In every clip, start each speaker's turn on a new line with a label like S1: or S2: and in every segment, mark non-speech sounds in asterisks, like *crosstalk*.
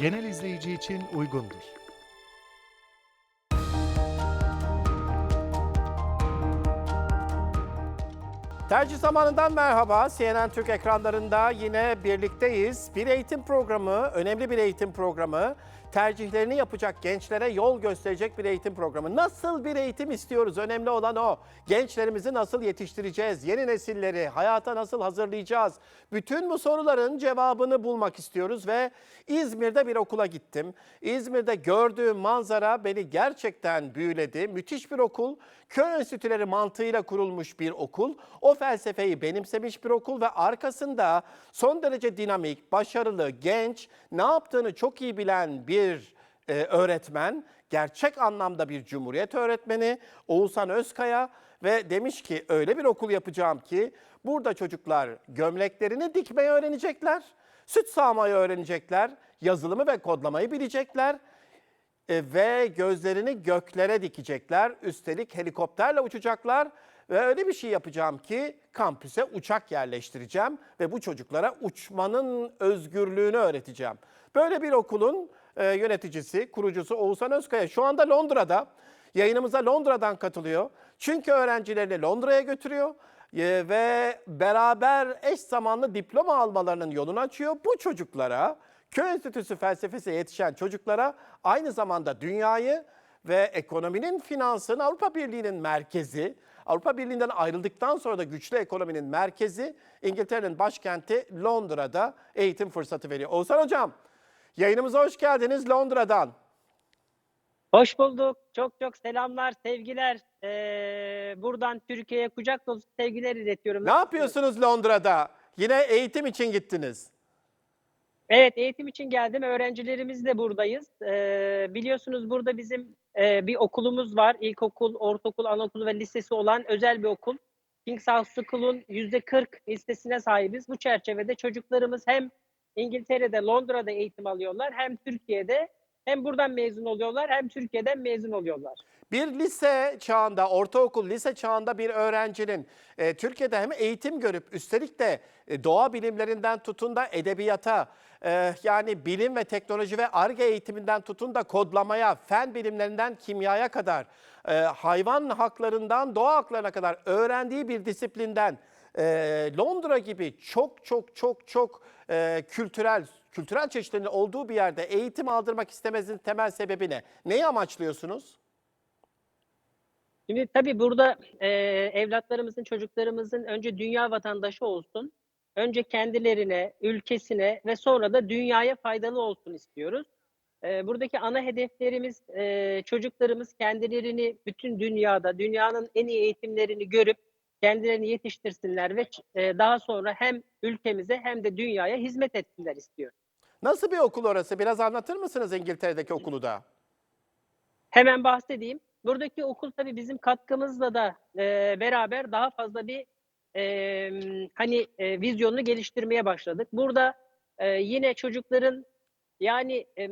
S1: genel izleyici için uygundur.
S2: Tercih zamanından merhaba. CNN Türk ekranlarında yine birlikteyiz. Bir eğitim programı, önemli bir eğitim programı. Tercihlerini yapacak gençlere yol gösterecek bir eğitim programı. Nasıl bir eğitim istiyoruz? Önemli olan o. Gençlerimizi nasıl yetiştireceğiz? Yeni nesilleri hayata nasıl hazırlayacağız? Bütün bu soruların cevabını bulmak istiyoruz ve İzmir'de bir okula gittim. İzmir'de gördüğüm manzara beni gerçekten büyüledi. Müthiş bir okul. Köy enstitüleri mantığıyla kurulmuş bir okul. O felsefeyi benimsemiş bir okul ve arkasında son derece dinamik, başarılı, genç, ne yaptığını çok iyi bilen bir e, öğretmen, gerçek anlamda bir cumhuriyet öğretmeni Oğuzhan Özkaya ve demiş ki öyle bir okul yapacağım ki burada çocuklar gömleklerini dikmeyi öğrenecekler, süt sağmayı öğrenecekler, yazılımı ve kodlamayı bilecekler e, ve gözlerini göklere dikecekler. Üstelik helikopterle uçacaklar ve öyle bir şey yapacağım ki kampüse uçak yerleştireceğim ve bu çocuklara uçmanın özgürlüğünü öğreteceğim. Böyle bir okulun e, yöneticisi, kurucusu Oğuzhan Özkaya şu anda Londra'da. Yayınımıza Londra'dan katılıyor. Çünkü öğrencilerini Londra'ya götürüyor e, ve beraber eş zamanlı diploma almalarının yolunu açıyor. Bu çocuklara Köy Enstitüsü felsefesi yetişen çocuklara aynı zamanda dünyayı ve ekonominin, finansın, Avrupa Birliği'nin merkezi, Avrupa Birliği'nden ayrıldıktan sonra da güçlü ekonominin merkezi İngiltere'nin başkenti Londra'da eğitim fırsatı veriyor. Oğuzhan Hocam, yayınımıza hoş geldiniz Londra'dan.
S3: Hoş bulduk. Çok çok selamlar, sevgiler. Ee, buradan Türkiye'ye kucak dolusu sevgiler iletiyorum.
S2: Ne yapıyorsunuz Londra'da? Yine eğitim için gittiniz.
S3: Evet, eğitim için geldim. Öğrencilerimiz de buradayız. Ee, biliyorsunuz burada bizim e, bir okulumuz var. İlkokul, ortaokul, anaokulu ve lisesi olan özel bir okul. King's House School'un %40 listesine sahibiz. Bu çerçevede çocuklarımız hem İngiltere'de, Londra'da eğitim alıyorlar, hem Türkiye'de hem buradan mezun oluyorlar, hem Türkiye'den mezun oluyorlar.
S2: Bir lise çağında, ortaokul, lise çağında bir öğrencinin e, Türkiye'de hem eğitim görüp üstelik de e, doğa bilimlerinden tutun da edebiyata, e, yani bilim ve teknoloji ve ARGE eğitiminden tutun da kodlamaya, fen bilimlerinden kimyaya kadar, e, hayvan haklarından doğa haklarına kadar öğrendiği bir disiplinden e, Londra gibi çok çok çok çok e, kültürel, kültürel çeşitliliğin olduğu bir yerde eğitim aldırmak istemezin temel sebebi ne? Neyi amaçlıyorsunuz?
S3: Şimdi tabii burada e, evlatlarımızın, çocuklarımızın önce dünya vatandaşı olsun. Önce kendilerine, ülkesine ve sonra da dünyaya faydalı olsun istiyoruz. E, buradaki ana hedeflerimiz e, çocuklarımız kendilerini bütün dünyada, dünyanın en iyi eğitimlerini görüp kendilerini yetiştirsinler ve e, daha sonra hem ülkemize hem de dünyaya hizmet etsinler istiyor.
S2: Nasıl bir okul orası? Biraz anlatır mısınız İngiltere'deki okulu da?
S3: Hemen bahsedeyim. Buradaki okul tabii bizim katkımızla da e, beraber daha fazla bir e, hani e, vizyonunu geliştirmeye başladık. Burada e, yine çocukların yani e,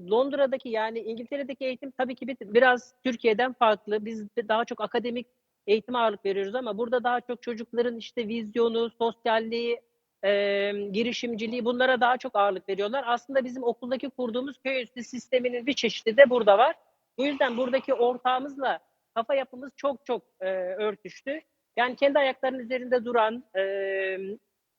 S3: Londra'daki yani İngiltere'deki eğitim tabii ki bir, biraz Türkiye'den farklı. Biz daha çok akademik eğitime ağırlık veriyoruz ama burada daha çok çocukların işte vizyonu, sosyalliği, e, girişimciliği bunlara daha çok ağırlık veriyorlar. Aslında bizim okuldaki kurduğumuz köy üstü sisteminin bir çeşidi de burada var. Bu yüzden buradaki ortağımızla kafa yapımız çok çok e, örtüştü. Yani kendi ayaklarının üzerinde duran, e,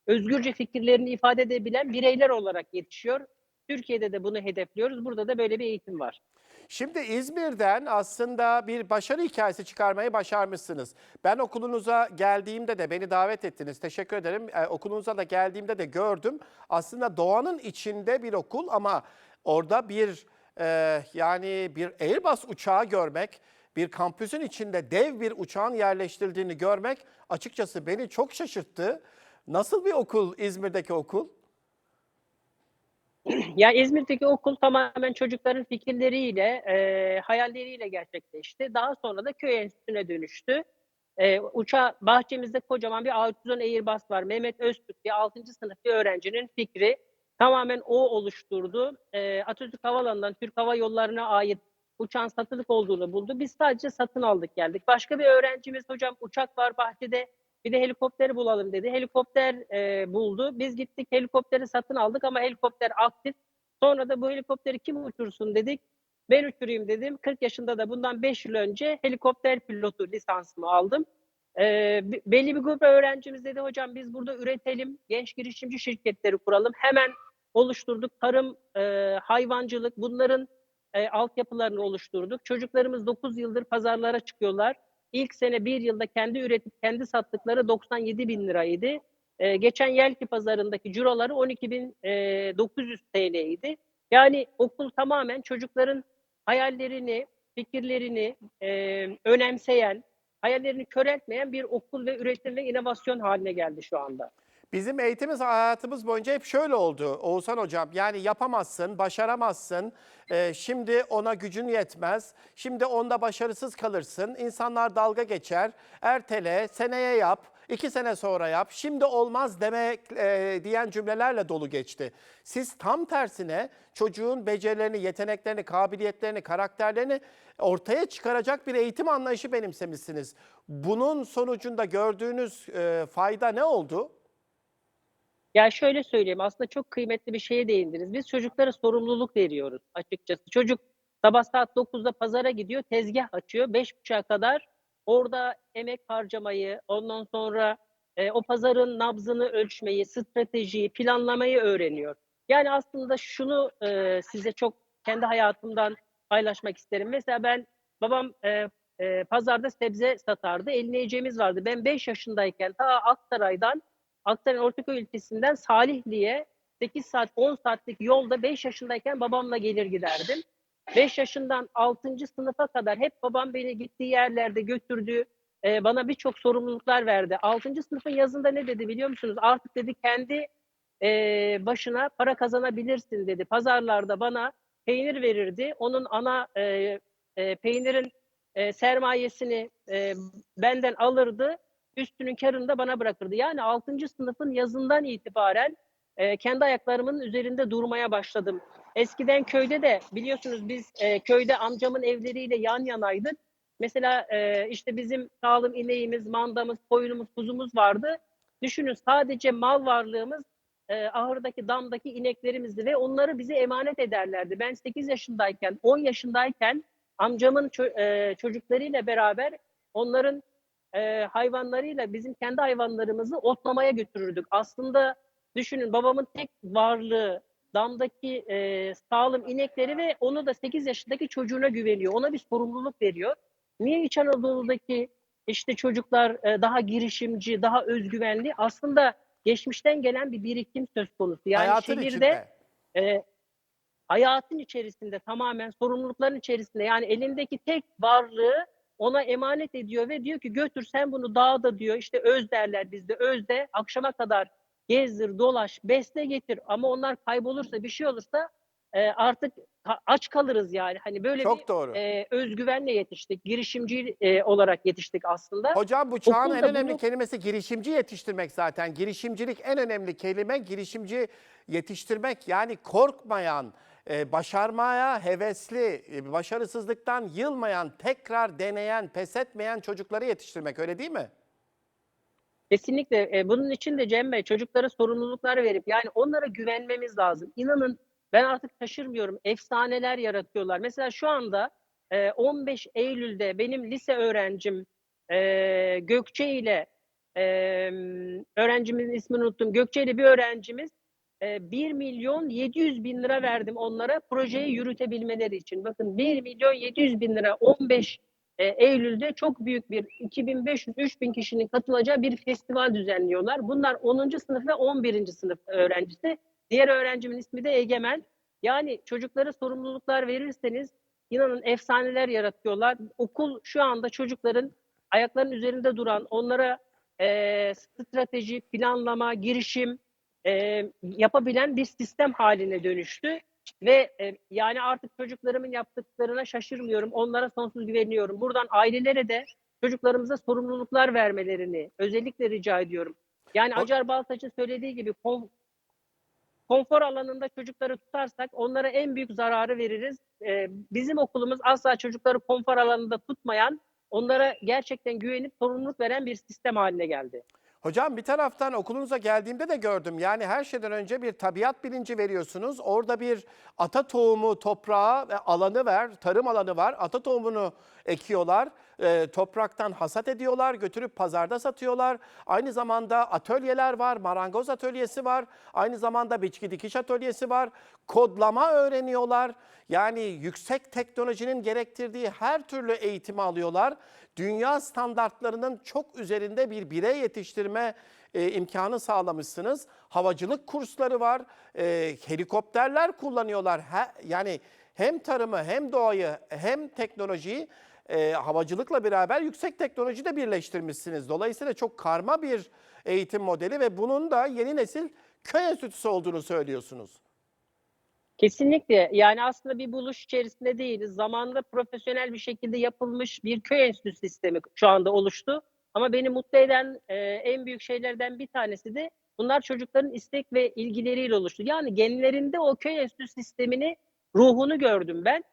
S3: özgürce fikirlerini ifade edebilen bireyler olarak yetişiyor. Türkiye'de de bunu hedefliyoruz. Burada da böyle bir eğitim var.
S2: Şimdi İzmir'den aslında bir başarı hikayesi çıkarmayı başarmışsınız. Ben okulunuza geldiğimde de beni davet ettiniz. Teşekkür ederim. Ee, okulunuza da geldiğimde de gördüm. Aslında doğanın içinde bir okul ama orada bir e, yani bir Airbus uçağı görmek, bir kampüsün içinde dev bir uçağın yerleştirildiğini görmek açıkçası beni çok şaşırttı. Nasıl bir okul İzmir'deki okul? *clears throat*
S3: Ya İzmir'deki okul tamamen çocukların fikirleriyle, e, hayalleriyle gerçekleşti. Daha sonra da köy enstitüsüne dönüştü. E, uçağı bahçemizde kocaman bir A310 Airbus var. Mehmet Öztürk diye 6. sınıf bir öğrencinin fikri. Tamamen o oluşturdu. E, Atatürk Havalanı'ndan Türk Hava Yolları'na ait uçağın satılık olduğunu buldu. Biz sadece satın aldık geldik. Başka bir öğrencimiz hocam uçak var bahçede bir de helikopteri bulalım dedi. Helikopter e, buldu. Biz gittik helikopteri satın aldık ama helikopter aktif. Sonra da bu helikopteri kim uçursun dedik. Ben uçurayım dedim. 40 yaşında da bundan 5 yıl önce helikopter pilotu lisansımı aldım. Be- belli bir grup öğrencimiz dedi hocam biz burada üretelim, genç girişimci şirketleri kuralım. Hemen oluşturduk. Tarım, e, hayvancılık bunların e, altyapılarını oluşturduk. Çocuklarımız 9 yıldır pazarlara çıkıyorlar. İlk sene bir yılda kendi üretip kendi sattıkları 97 bin liraydı. E, geçen Yelki pazarındaki ciroları 12.900 TL'ydi. Yani okul tamamen çocukların hayallerini, fikirlerini e, önemseyen, hayallerini köreltmeyen bir okul ve üretim ve inovasyon haline geldi şu anda.
S2: Bizim eğitimimiz hayatımız boyunca hep şöyle oldu Oğuzhan Hocam. Yani yapamazsın, başaramazsın. Ee, şimdi ona gücün yetmez. Şimdi onda başarısız kalırsın. İnsanlar dalga geçer. Ertele, seneye yap, iki sene sonra yap. Şimdi olmaz demek e, diyen cümlelerle dolu geçti. Siz tam tersine çocuğun becerilerini, yeteneklerini, kabiliyetlerini, karakterlerini ortaya çıkaracak bir eğitim anlayışı benimsemişsiniz. Bunun sonucunda gördüğünüz e, fayda ne oldu?
S3: Ya şöyle söyleyeyim aslında çok kıymetli bir şeye değindiniz. Biz çocuklara sorumluluk veriyoruz açıkçası. Çocuk sabah saat 9'da pazara gidiyor, tezgah açıyor. 5.30'a kadar orada emek harcamayı, ondan sonra e, o pazarın nabzını ölçmeyi, stratejiyi, planlamayı öğreniyor. Yani aslında şunu e, size çok kendi hayatımdan paylaşmak isterim. Mesela ben babam e, e, pazarda sebze satardı. Eline yiyeceğimiz vardı. Ben 5 yaşındayken ta Aksaray'dan Aksaray Ortaköy ilçesinden Salihli'ye 8 saat 10 saatlik yolda 5 yaşındayken babamla gelir giderdim. 5 yaşından 6. sınıfa kadar hep babam beni gittiği yerlerde götürdü. Ee, bana birçok sorumluluklar verdi. 6. sınıfın yazında ne dedi biliyor musunuz? Artık dedi kendi e, başına para kazanabilirsin dedi. Pazarlarda bana peynir verirdi. Onun ana e, e, peynirin e, sermayesini e, benden alırdı üstünün karını da bana bırakırdı. Yani 6. sınıfın yazından itibaren e, kendi ayaklarımın üzerinde durmaya başladım. Eskiden köyde de biliyorsunuz biz e, köyde amcamın evleriyle yan yanaydık. Mesela e, işte bizim sağlım ineğimiz, mandamız, koyunumuz, kuzumuz vardı. Düşünün sadece mal varlığımız e, ahırdaki damdaki ineklerimizdi ve onları bize emanet ederlerdi. Ben 8 yaşındayken, 10 yaşındayken amcamın ço- e, çocuklarıyla beraber onların e, hayvanlarıyla bizim kendi hayvanlarımızı otlamaya götürürdük. Aslında düşünün babamın tek varlığı damdaki e, sağlam inekleri ve onu da 8 yaşındaki çocuğuna güveniyor. Ona bir sorumluluk veriyor. Niye İç Anadolu'daki işte çocuklar e, daha girişimci, daha özgüvenli? Aslında geçmişten gelen bir birikim söz konusu. Yani
S2: Hayatın
S3: şehirde
S2: içinde.
S3: e, hayatın içerisinde tamamen sorumlulukların içerisinde yani elindeki tek varlığı ona emanet ediyor ve diyor ki götür sen bunu dağda diyor işte öz derler bizde özde akşama kadar gezdir dolaş besle getir ama onlar kaybolursa bir şey olursa e, artık aç kalırız yani hani böyle
S2: Çok
S3: bir
S2: doğru.
S3: e, özgüvenle yetiştik girişimci e, olarak yetiştik aslında.
S2: Hocam bu çağın en
S3: Okulda
S2: önemli
S3: bunu-
S2: kelimesi girişimci yetiştirmek zaten. Girişimcilik en önemli kelime girişimci yetiştirmek. Yani korkmayan, e, başarmaya hevesli, e, başarısızlıktan yılmayan, tekrar deneyen, pes etmeyen çocukları yetiştirmek öyle değil mi?
S3: Kesinlikle. E, bunun için de Cem Bey çocuklara sorumluluklar verip yani onlara güvenmemiz lazım. İnanın ben artık şaşırmıyorum. Efsaneler yaratıyorlar. Mesela şu anda e, 15 Eylül'de benim lise öğrencim e, Gökçe ile e, öğrencimizin ismini unuttum. Gökçe ile bir öğrencimiz e, 1 milyon 700 bin lira verdim onlara projeyi yürütebilmeleri için. Bakın 1 milyon 700 bin lira 15 e, Eylül'de çok büyük bir 2500-3000 kişinin katılacağı bir festival düzenliyorlar. Bunlar 10. sınıf ve 11. sınıf öğrencisi. Diğer öğrencimin ismi de Egemen. Yani çocuklara sorumluluklar verirseniz inanın efsaneler yaratıyorlar. Okul şu anda çocukların ayaklarının üzerinde duran, onlara e, strateji, planlama, girişim e, yapabilen bir sistem haline dönüştü. Ve e, yani artık çocuklarımın yaptıklarına şaşırmıyorum. Onlara sonsuz güveniyorum. Buradan ailelere de çocuklarımıza sorumluluklar vermelerini özellikle rica ediyorum. Yani
S2: O-
S3: Acar Baltaç'ın söylediği gibi kon- konfor alanında çocukları tutarsak onlara en büyük zararı veririz. E, bizim okulumuz asla çocukları konfor alanında tutmayan, onlara gerçekten güvenip sorumluluk veren bir sistem haline geldi.
S2: Hocam bir taraftan okulunuza geldiğimde de gördüm. Yani her şeyden önce bir tabiat bilinci veriyorsunuz. Orada bir ata tohumu toprağa ve alanı var, tarım alanı var. Ata tohumunu ekiyorlar. E, topraktan hasat ediyorlar, götürüp pazarda satıyorlar. Aynı zamanda atölyeler var, marangoz atölyesi var. Aynı zamanda biçki dikiş atölyesi var. Kodlama öğreniyorlar. Yani yüksek teknolojinin gerektirdiği her türlü eğitimi alıyorlar. Dünya standartlarının çok üzerinde bir birey yetiştirme e, imkanı sağlamışsınız. Havacılık kursları var, e, helikopterler kullanıyorlar. Ha- yani hem tarımı hem doğayı hem teknolojiyi e, havacılıkla beraber yüksek teknoloji de birleştirmişsiniz. Dolayısıyla çok karma bir eğitim modeli ve bunun da yeni nesil köy enstitüsü olduğunu söylüyorsunuz.
S3: Kesinlikle. Yani aslında bir buluş içerisinde değiliz. Zamanında profesyonel bir şekilde yapılmış bir köy enstitüsü sistemi şu anda oluştu. Ama beni mutlu eden e, en büyük şeylerden bir tanesi de bunlar çocukların istek ve ilgileriyle oluştu. Yani genlerinde o köy enstitüsü sistemini, ruhunu gördüm ben.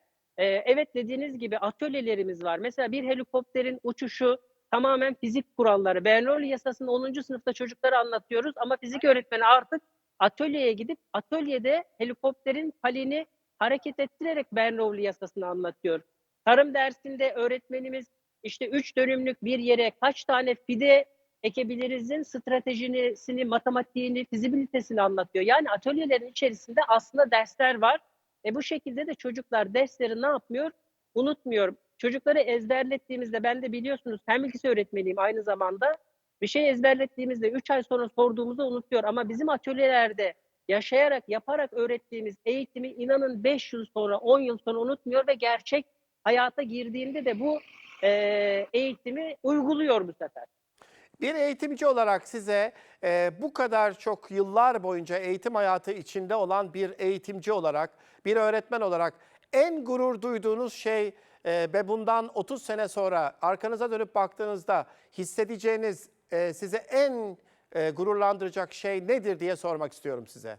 S3: E, evet dediğiniz gibi atölyelerimiz var. Mesela bir helikopterin uçuşu tamamen fizik kuralları. Bernoulli yasasını 10. sınıfta çocuklara anlatıyoruz ama fizik öğretmeni artık atölyeye gidip atölyede helikopterin palini hareket ettirerek Bernoulli yasasını anlatıyor. Tarım dersinde öğretmenimiz işte üç dönümlük bir yere kaç tane fide ekebilirizin stratejisini, matematiğini, fizibilitesini anlatıyor. Yani atölyelerin içerisinde aslında dersler var. E bu şekilde de çocuklar dersleri ne yapmıyor? Unutmuyor. Çocukları ezberlettiğimizde ben de biliyorsunuz fen bilgisi öğretmeniyim aynı zamanda. Bir şey ezberlettiğimizde 3 ay sonra sorduğumuzda unutuyor. Ama bizim atölyelerde yaşayarak, yaparak öğrettiğimiz eğitimi inanın 5 yıl sonra, 10 yıl sonra unutmuyor ve gerçek hayata girdiğinde de bu e, eğitimi uyguluyor bu sefer.
S2: Bir eğitimci olarak size e, bu kadar çok yıllar boyunca eğitim hayatı içinde olan bir eğitimci olarak, bir öğretmen olarak en gurur duyduğunuz şey e, ve bundan 30 sene sonra arkanıza dönüp baktığınızda hissedeceğiniz e, size en e, gururlandıracak şey nedir diye sormak istiyorum size.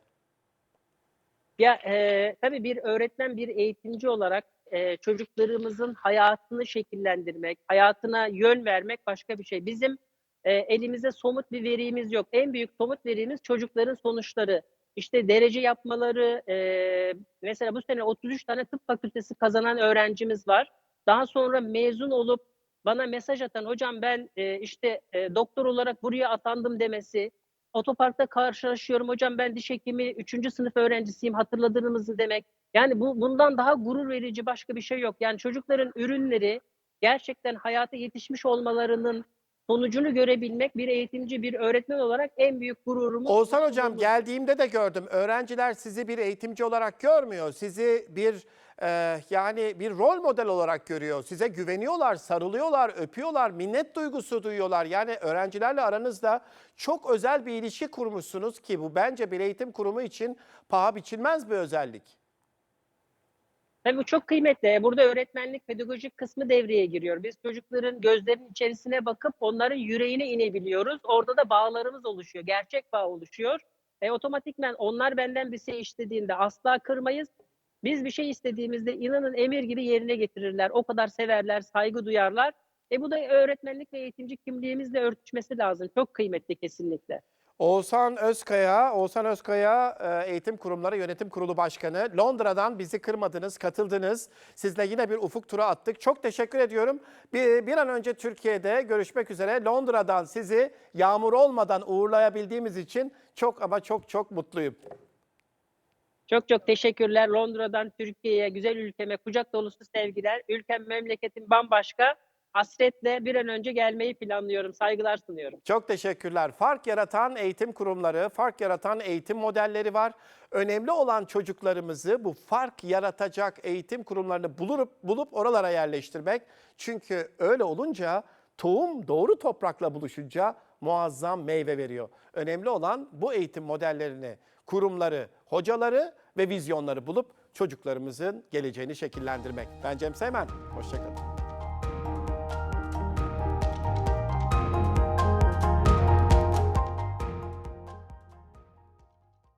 S3: Ya e, tabii bir öğretmen, bir eğitimci olarak e, çocuklarımızın hayatını şekillendirmek, hayatına yön vermek başka bir şey. Bizim e, elimizde somut bir verimiz yok. En büyük somut verimiz çocukların sonuçları. İşte derece yapmaları, e, mesela bu sene 33 tane tıp fakültesi kazanan öğrencimiz var. Daha sonra mezun olup bana mesaj atan hocam ben e, işte e, doktor olarak buraya atandım demesi, otoparkta karşılaşıyorum hocam ben diş hekimi 3. sınıf öğrencisiyim hatırladığınızı demek. Yani bu bundan daha gurur verici başka bir şey yok. Yani çocukların ürünleri gerçekten hayata yetişmiş olmalarının sonucunu görebilmek bir eğitimci, bir öğretmen olarak en büyük gururumuz.
S2: Oğuzhan Hocam geldiğimde de gördüm. Öğrenciler sizi bir eğitimci olarak görmüyor. Sizi bir e, yani bir rol model olarak görüyor. Size güveniyorlar, sarılıyorlar, öpüyorlar, minnet duygusu duyuyorlar. Yani öğrencilerle aranızda çok özel bir ilişki kurmuşsunuz ki bu bence bir eğitim kurumu için paha biçilmez bir özellik.
S3: Tabii bu çok kıymetli. Burada öğretmenlik, pedagojik kısmı devreye giriyor. Biz çocukların gözlerinin içerisine bakıp onların yüreğine inebiliyoruz. Orada da bağlarımız oluşuyor. Gerçek bağ oluşuyor. E, otomatikmen onlar benden bir şey istediğinde asla kırmayız. Biz bir şey istediğimizde inanın emir gibi yerine getirirler. O kadar severler, saygı duyarlar. E bu da öğretmenlik ve eğitimci kimliğimizle örtüşmesi lazım. Çok kıymetli kesinlikle.
S2: Oğuzhan Özkaya, Oğuzhan Özkaya e, Eğitim Kurumları Yönetim Kurulu Başkanı. Londra'dan bizi kırmadınız, katıldınız. Sizle yine bir ufuk tura attık. Çok teşekkür ediyorum. Bir, bir an önce Türkiye'de görüşmek üzere. Londra'dan sizi yağmur olmadan uğurlayabildiğimiz için çok ama çok çok mutluyum.
S3: Çok çok teşekkürler. Londra'dan Türkiye'ye, güzel ülkeme kucak dolusu sevgiler. Ülkem, memleketim bambaşka. Hasretle bir an önce gelmeyi planlıyorum. Saygılar sunuyorum.
S2: Çok teşekkürler. Fark yaratan eğitim kurumları, fark yaratan eğitim modelleri var. Önemli olan çocuklarımızı bu fark yaratacak eğitim kurumlarını bulup bulup oralara yerleştirmek. Çünkü öyle olunca tohum doğru toprakla buluşunca muazzam meyve veriyor. Önemli olan bu eğitim modellerini, kurumları, hocaları ve vizyonları bulup çocuklarımızın geleceğini şekillendirmek. Ben Cem Seymen. Hoşçakalın.